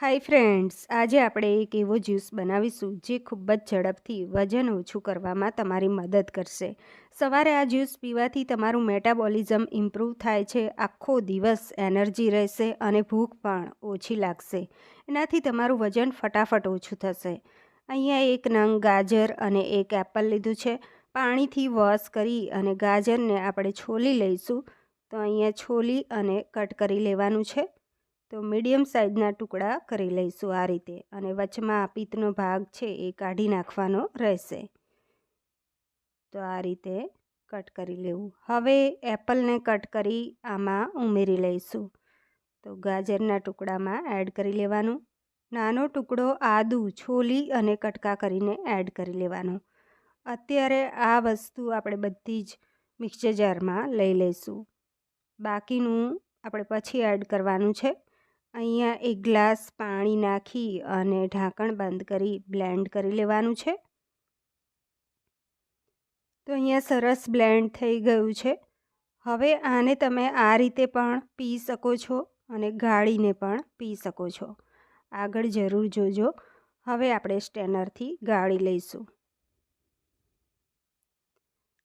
Hi friends, આજે આપણે એક એવો જ્યુસ બનાવીશું જે ખૂબ જ ઝડપથી વજન ઓછું કરવામાં તમારી મદદ કરશે. સવારે આ જ્યુસ પીવાથી તમારું મેટાબોલિઝમ ઇમ્પ્રૂવ થાય છે, આખો દિવસ એનર્જી રહેશે અને ભૂખ પણ ઓછી લાગશે. એનાથી તમારું વજન ફટાફટ ઓછું થશે. અહીંયા એક નંગ ગાજર અને એક એપલ લીધું છે. પાણીથી વોશ કરી અને ગાજરને આપણે છોલી લઈશું. તો અહીંયા છોલી અને કટ કરી લેવાનું છે. તો મીડિયમ સાઇઝના ટુકડા કરી લઈશું આ રીતે અને વચમાં પિત્તનો ભાગ છે એ કાઢી નાખવાનો રહેશે. તો આ રીતે કટ કરી લેવું. હવે એપલને કટ કરી આમાં ઉમેરી લઈશું. તો ગાજરના ટુકડામાં એડ કરી લેવાનું. નાનો ટુકડો આદું, છોલી અને કટકા કરીને એડ કરી લેવાનો. અત્યારે આ વસ્તુ આપણે બધી જ મિક્સર જારમાં લઈ લઈશું. બાકીનું આપણે પછી એડ કરવાનું છે. અહીંયા એક ગ્લાસ પાણી નાખી અને ઢાંકણ બંધ કરી બ્લેન્ડ કરી લેવાનું છે. તો અહીંયા સરસ બ્લેન્ડ થઈ ગયું છે. હવે આને તમે આ રીતે પણ પી શકો છો અને ગાળીને પણ પી શકો છો. આગળ જરૂર જોજો. હવે આપણે સ્ટેનરથી ગાળી લઈશું.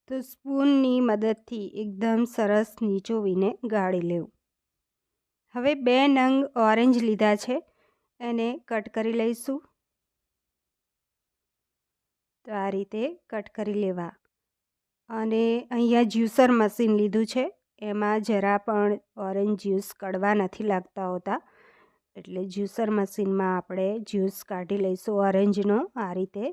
તો સ્પૂનની મદદથી એકદમ સરસ નીચોવીને ગાળી લેવું. હવે બે નંગ ઓરેન્જ લીધા છે. એને કટ કરી લઈશું. તો આ રીતે કટ કરી લેવા. અને અહીંયા જ્યુસર મશીન લીધું છે. એમાં જરા પણ ઓરેન્જ જ્યુસ કડવા નથી લાગતા હોતા. એટલે જ્યુસર મશીનમાં આપણે જ્યુસ કાઢી લઈશું ઓરેન્જનો આ રીતે.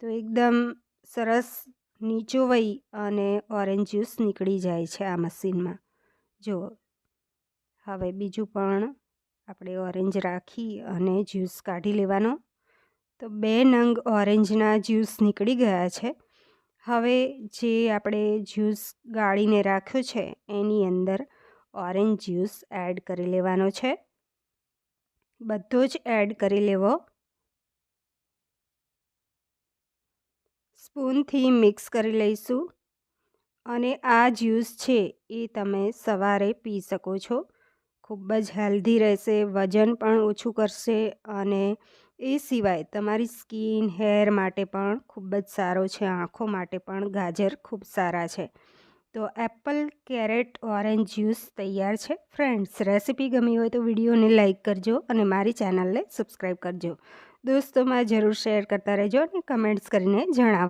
તો એકદમ સરસ નીચોવાઈ અને ઓરેન્જ જ્યુસ નીકળી જાય છે આ મશીનમાં. જુઓ. હવે બીજું પણ આપણે ઓરેન્જ રાખી અને જ્યુસ કાઢી લેવાનો. તો બે નંગ ઓરેન્જના જ્યુસ નીકળી ગયા છે. હવે જે આપણે જ્યુસ ગાળીને રાખ્યો છે, એની અંદર ઓરેન્જ જ્યુસ એડ કરી લેવાનો છે. બધો જ એડ કરી લેવો. સ્પૂનથી મિક્સ કરી લઈશું. અને આ જ્યુસ છે એ તમે સવારે પી શકો છો. ખૂબ જ હેલ્ધી રહેશે, વજન પણ ઓછું કરશે અને એ સિવાય તમારી સ્કિન હેર માટે પણ ખૂબ જ સારો છે, આંખો માટે પણ ગાજર ખૂબ સારા છે. તો એપલ, કેરેટ, ઓરેન્જ જ્યુસ તૈયાર છે. ફ્રેન્ડ્સ, રેસીપી ગમી હોય તો વિડીયોને લાઇક કરજો અને મારી ચેનલને સબસ્ક્રાઈબ કરજો. દોસ્તોમાં જરૂર શેર કરતા રહેજો અને કમેન્ટ્સ કરીને જણાવો